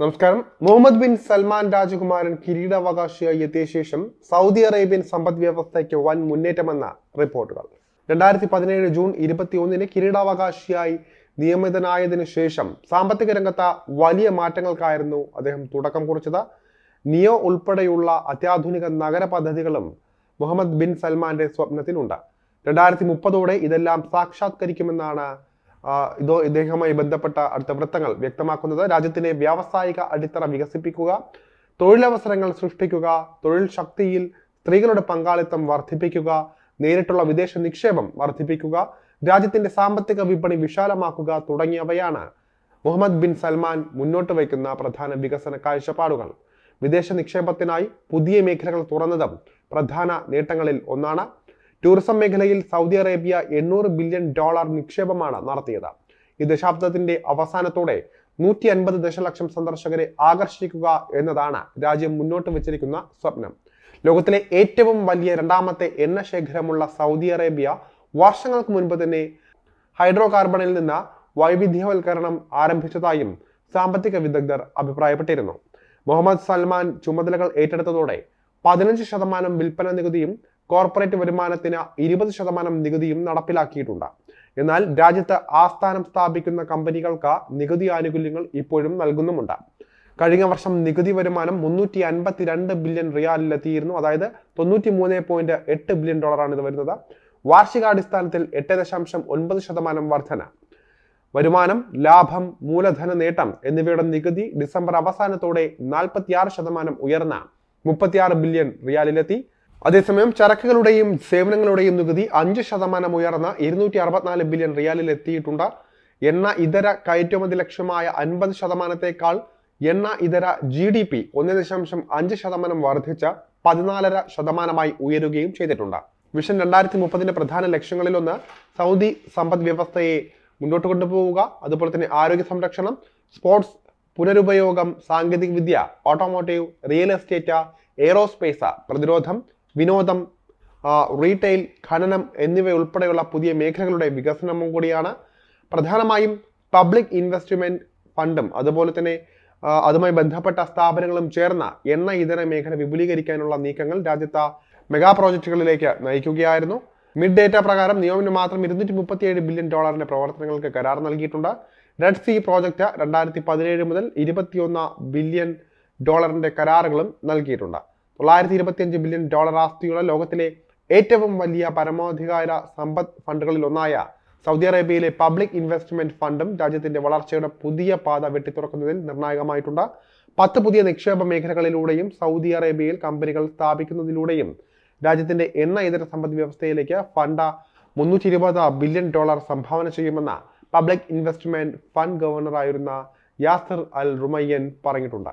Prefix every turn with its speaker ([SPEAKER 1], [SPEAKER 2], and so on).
[SPEAKER 1] നമസ്കാരം. Muhammad bin Salman രാജകുമാരൻ കിരീടാവകാശിയായി എത്തിയ ശേഷം സൗദി അറേബ്യൻ സമ്പദ് വ്യവസ്ഥയ്ക്ക് വൻ മുന്നേറ്റമെന്ന റിപ്പോർട്ടുകൾ. രണ്ടായിരത്തി പതിനേഴ് ജൂൺ ഇരുപത്തിയൊന്നിന് കിരീടാവകാശിയായി നിയമിതനായതിനു ശേഷം സാമ്പത്തിക രംഗത്ത് വലിയ മാറ്റങ്ങൾക്കായിരുന്നു അദ്ദേഹം തുടക്കം കുറിച്ചത്. നിയോ ഉൾപ്പെടെയുള്ള അത്യാധുനിക നഗര പദ്ധതികളും മുഹമ്മദ് ബിൻ സൽമാന്റെ സ്വപ്നത്തിലുണ്ട്. രണ്ടായിരത്തി മുപ്പതോടെ ഇതെല്ലാം സാക്ഷാത്കരിക്കുമെന്നാണ് ഇതോ ഇദ്ദേഹവുമായി ബന്ധപ്പെട്ട അടുത്ത വൃത്തങ്ങൾ വ്യക്തമാക്കുന്നത് രാജ്യത്തിന്റെ വ്യാവസായിക അടിത്തറ വികസിപ്പിക്കുക തൊഴിലവസരങ്ങൾ സൃഷ്ടിക്കുക തൊഴിൽ ശക്തിയിൽ സ്ത്രീകളുടെ പങ്കാളിത്തം വർദ്ധിപ്പിക്കുക നേരിട്ടുള്ള വിദേശ നിക്ഷേപം വർദ്ധിപ്പിക്കുക രാജ്യത്തിന്റെ സാമ്പത്തിക വിപണി വിശാലമാക്കുക തുടങ്ങിയവയാണ് മുഹമ്മദ് ബിൻ സൽമാൻ മുന്നോട്ട് വയ്ക്കുന്ന പ്രധാന വികസന കാഴ്ചപ്പാടുകൾ. വിദേശ നിക്ഷേപത്തിനായി പുതിയ മേഖലകൾ തുറന്നതും പ്രധാന നേട്ടങ്ങളിൽ ഒന്നാണ് ടൂറിസം മേഖലയിൽ സൗദി അറേബ്യ എണ്ണൂറ് ബില്യൺ ഡോളർ നിക്ഷേപമാണ് നടത്തിയത്. ഈ ദശാബ്ദത്തിന്റെ അവസാനത്തോടെ നൂറ്റി അൻപത് ദശലക്ഷം സന്ദർശകരെ ആകർഷിക്കുക എന്നതാണ് രാജ്യം മുന്നോട്ട് വച്ചിരിക്കുന്ന സ്വപ്നം. ലോകത്തിലെ ഏറ്റവും വലിയ രണ്ടാമത്തെ എണ്ണ ശേഖരമുള്ള സൗദി അറേബ്യ വർഷങ്ങൾക്ക് മുൻപ് തന്നെ ഹൈഡ്രോ കാർബണിൽ നിന്ന് വൈവിധ്യവൽക്കരണം ആരംഭിച്ചതായും സാമ്പത്തിക വിദഗ്ധർ അഭിപ്രായപ്പെട്ടിരുന്നു. മുഹമ്മദ് സൽമാൻ ചുമതലകൾ ഏറ്റെടുത്തതോടെ പതിനഞ്ച് ശതമാനം വിൽപ്പന നികുതിയും കോർപ്പറേറ്റ് വരുമാനത്തിന് ഇരുപത് ശതമാനം നികുതിയും നടപ്പിലാക്കിയിട്ടുണ്ട്. എന്നാൽ രാജ്യത്ത് ആസ്ഥാനം സ്ഥാപിക്കുന്ന കമ്പനികൾക്ക് നികുതി ആനുകൂല്യങ്ങൾ ഇപ്പോഴും നൽകുന്നുമുണ്ട്. കഴിഞ്ഞ വർഷം നികുതി വരുമാനം മുന്നൂറ്റി അൻപത്തിരണ്ട് ബില്യൺ റിയാലിലെത്തിയിരുന്നു അതായത് തൊണ്ണൂറ്റി മൂന്ന് പോയിന്റ് എട്ട് ബില്യൺ ഡോളറാണ് ഇത് വരുന്നത്. വാർഷികാടിസ്ഥാനത്തിൽ എട്ട് ദശാംശം ഒൻപത് ശതമാനം വർധന. വരുമാനം ലാഭം മൂലധന നേട്ടം എന്നിവയുടെ നികുതി ഡിസംബർ അവസാനത്തോടെ നാൽപ്പത്തിയാറ് ശതമാനം ഉയർന്ന മുപ്പത്തിയാറ് ബില്യൺ റിയാലിലെത്തി. അതേസമയം ചരക്കുകളുടെയും സേവനങ്ങളുടെയും നികുതി അഞ്ച് ശതമാനം ഉയർന്ന ഇരുന്നൂറ്റി അറുപത്തിനാല് ബില്യൺ റിയാലിൽ എത്തിയിട്ടുണ്ട്. എണ്ണ ഇതര കയറ്റുമതി ലക്ഷ്യമായ അൻപത് ശതമാനത്തേക്കാൾ എണ്ണ ഇതര ജി ഡി പി ഒന്ന് ദശാംശം അഞ്ച് ശതമാനം വർദ്ധിച്ച പതിനാലര ശതമാനമായി ഉയരുകയും ചെയ്തിട്ടുണ്ട്. മിഷൻ രണ്ടായിരത്തി മുപ്പതിന്റെ പ്രധാന ലക്ഷ്യങ്ങളിലൊന്ന് സൗദി സമ്പദ് വ്യവസ്ഥയെ മുന്നോട്ട് കൊണ്ടുപോവുക അതുപോലെ തന്നെ ആരോഗ്യ സംരക്ഷണം സ്പോർട്സ് പുനരുപയോഗം സാങ്കേതിക വിദ്യ ഓട്ടോമോട്ടീവ് റിയൽ എസ്റ്റേറ്റ് എയ്റോസ്പേസ് പ്രതിരോധം വിനോദം റീറ്റെയിൽ ഖനനം എന്നിവ ഉൾപ്പെടെയുള്ള പുതിയ മേഖലകളുടെ വികസനവും കൂടിയാണ്. പ്രധാനമായും പബ്ലിക് ഇൻവെസ്റ്റ്മെന്റ് ഫണ്ടും അതുപോലെ തന്നെ അതുമായി ബന്ധപ്പെട്ട സ്ഥാപനങ്ങളും ചേർന്ന എണ്ണ ഇതര മേഖല വിപുലീകരിക്കാനുള്ള നീക്കങ്ങൾ രാജ്യത്തെ മെഗാ പ്രോജക്റ്റുകളിലേക്ക് നയിക്കുകയായിരുന്നു. മിഡ് ഡേറ്റ പ്രകാരം നിയോമിന് മാത്രം ഇരുന്നൂറ്റി മുപ്പത്തിയേഴ് ബില്യൺ ഡോളറിന്റെ പ്രവർത്തനങ്ങൾക്ക് കരാർ നൽകിയിട്ടുണ്ട്. റെഡ് സി പ്രോജക്റ്റ് രണ്ടായിരത്തി പതിനേഴ് മുതൽ ഇരുപത്തിയൊന്ന് ബില്യൺ ഡോളറിന്റെ കരാറുകളും നൽകിയിട്ടുണ്ട്. തൊള്ളായിരത്തി ഇരുപത്തിയഞ്ച് ബില്യൺ ഡോളർ ആസ്തിയുള്ള ലോകത്തിലെ ഏറ്റവും വലിയ പരമാധികാര സമ്പദ് ഫണ്ടുകളിൽ ഒന്നായ സൗദി അറേബ്യയിലെ പബ്ലിക് ഇൻവെസ്റ്റ്മെന്റ് ഫണ്ടും രാജ്യത്തിന്റെ വളർച്ചയുടെ പുതിയ പാത വെട്ടിത്തുറക്കുന്നതിൽ നിർണായകമായിട്ടുണ്ട്. പത്ത് പുതിയ നിക്ഷേപ മേഖലകളിലൂടെയും സൗദി അറേബ്യയിൽ കമ്പനികൾ സ്ഥാപിക്കുന്നതിലൂടെയും രാജ്യത്തിന്റെ എണ്ണ ഇതര സമ്പദ് വ്യവസ്ഥയിലേക്ക് ഫണ്ട് മുന്നൂറ്റി ഇരുപത് ബില്യൺ ഡോളർ സംഭാവന ചെയ്യുമെന്ന് പബ്ലിക് ഇൻവെസ്റ്റ്മെന്റ് ഫണ്ട് ഗവർണറായിരുന്ന യാസർ അൽ റുമയ്യൻ പറഞ്ഞിട്ടുണ്ട്.